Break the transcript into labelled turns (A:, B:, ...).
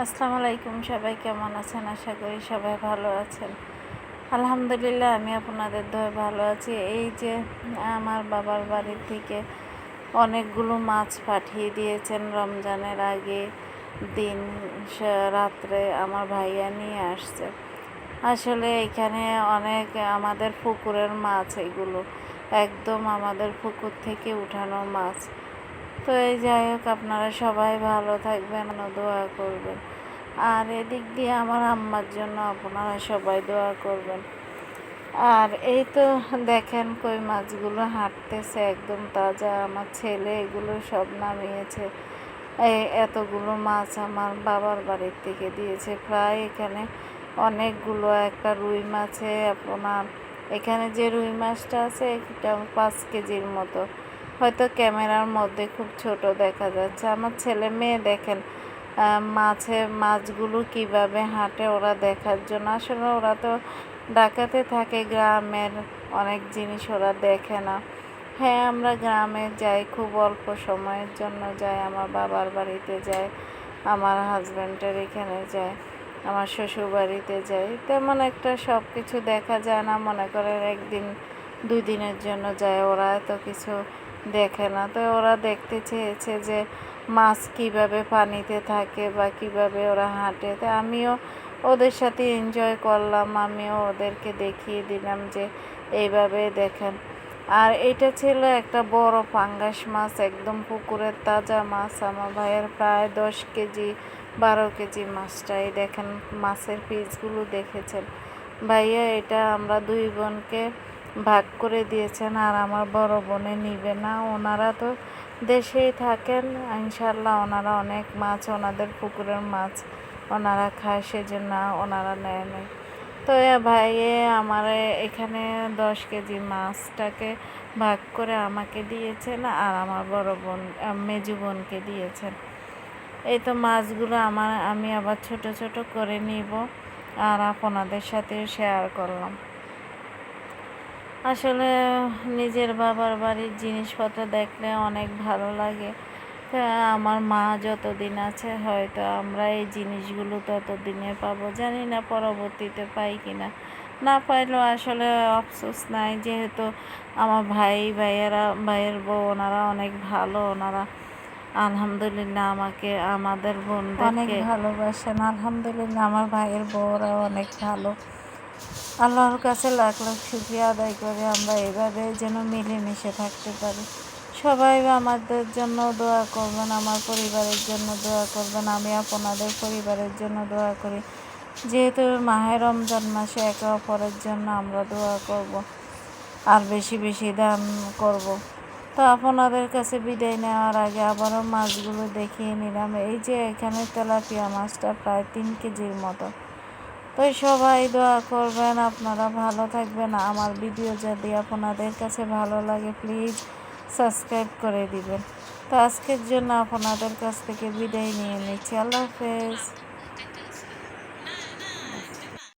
A: আসসালামু আলাইকুম, সবাই কেমন আছেন? আশা করি সবাই ভালো আছেন। আলহামদুলিল্লাহ, আমি আপনাদের দয়ে ভালো আছি। এই যে আমার বাবার বাড়ির থেকে অনেকগুলো মাছ পাঠিয়ে দিয়েছেন রমজানের আগে দিন রাত্রে আমার ভাইয়া নিয়ে আসছে। আসলে এখানে অনেক আমাদের পুকুরের মাছ, এগুলো একদম আমাদের পুকুর থেকে উঠানো মাছ। তো এই যাই হোক, আপনারা সবাই ভালো থাকবেন, দোয়া করবেন। আর এদিক দিয়ে আমার আম্মার জন্য আপনারা সবাই দোয়া করবেন। আর এই তো দেখেন কই মাছগুলো হাঁটতেছে, একদম তাজা। আমার ছেলে এগুলো সব নামিয়েছে। এই এতগুলো মাছ আমার বাবার বাড়ির থেকে দিয়েছে। প্রায় এখানে অনেকগুলো, একটা রুই মাছে, আপনার এখানে যে রুই মাছটা আছে, এটা পাঁচ কেজির মতো। হয়তো ক্যামেরার মধ্যে খুব ছোট দেখা যাচ্ছে। আমার ছেলে মেয়ে দেখেন মাছে মাছগুলো কীভাবে হাঁটে ওরা দেখার জন্য। আসলে ওরা তো ঢাকাতে থাকে, গ্রামের অনেক জিনিস ওরা দেখে না। হ্যাঁ আমরা গ্রামে যাই, খুব অল্প সময়ের জন্য যাই, আমার বাবার বাড়িতে যাই, আমার হাজব্যান্ডের এখানে যাই, আমার শ্বশুর বাড়িতে যাই। তেমন একটা সব কিছু দেখা যায় না, মনে করেন একদিন দুই দিনের জন্য যায়, ওরা এত কিছু দেখে না। তো ওরা দেখতে চেয়েছে যে মাছ কীভাবে পানিতে থাকে বা কীভাবে ওরা হাঁটে। তো আমিও ওদের সাথে এনজয় করলাম। আমিও ওদেরকে দেখিয়ে দিলাম যে এইভাবে দেখেন। আর এটা ছিল একটা বড় পাঙ্গাস মাছ, একদম পুকুরের তাজা মাছ। আমার ভাইয়ের প্রায় দশ কেজি, বারো কেজি মাছটাই দেখেন মাছের পিসগুলো দেখেছেন। ভাইয়া, এটা আমরা দুই বোনকে ভাগ করে দিয়েছেন, আর আমার বড় বোনে নিবে না। ওনারা তো দেশেই থাকেন ইনশাল্লাহ ওনারা অনেক মাছ, ওনাদের পুকুরের মাছ ওনারা খায়, সেজন্য ওনারা নেয় নাই। তো এ ভাইয়ে আমার এখানে দশ কেজি মাছটাকে ভাগ করে আমাকে দিয়েছেন, আর আমার বড় বোন, মেজু বোনকে দিয়েছেন। এই তো মাছগুলো আমার, আমি আবার ছোট ছোট করে নিব, আর আপনাদের সাথে শেয়ার করলাম। আসলে নিজের বাবার বাড়ির জিনিসপত্র দেখলে অনেক ভালো লাগে। আমার মা যতদিন আছে হয়তো আমরা এই জিনিসগুলো ততদিনে পাবো। জানি না পরবর্তীতে পাই কি না না পাইলেও আসলে আফসোস নাই যেহেতু আমার ভাই, ভাইয়েরা, ভাইয়ের বউ, ওনারা অনেক ভালো। ওনারা আলহামদুলিল্লাহ আমাকে, আমাদের
B: অনেক
A: বোনদেরকে
B: ভালোবাসেন। আলহামদুলিল্লাহ আমার ভাইয়ের বউরা অনেক ভালো। আল্লাহর কাছে লাখ লাখ শুক্রিয়া আদায় করে আমরা এভাবে যেন মিলেমিশে থাকতে পারি। সবাই আমাদের জন্য দোয়া করবেন, আমার পরিবারের জন্য দোয়া করবেন, আমি আপনাদের পরিবারের জন্য দোয়া করি। যেহেতু মাহে রমজান মাসে একে অপরের জন্য আমরা দোয়া করব, আর বেশি বেশি দান করব। তো আপনাদের কাছে বিদায় নেওয়ার আগে আবারও মাছগুলো দেখিয়ে নিলাম। এই যে এখানে তেলাপিয়া মাছটা প্রায় তিন কেজির মতো। তো সবাই দোয়া করবেন, আপনারা ভালো থাকবেন। আমার ভিডিও যদি আপনাদের কাছে ভালো লাগে প্লিজ সাবস্ক্রাইব করে দিবেন। তো আজকের জন্য আপনাদের কাছ থেকে বিদায় নিয়ে নিচ্ছি। আল্লাহ হাফেজ।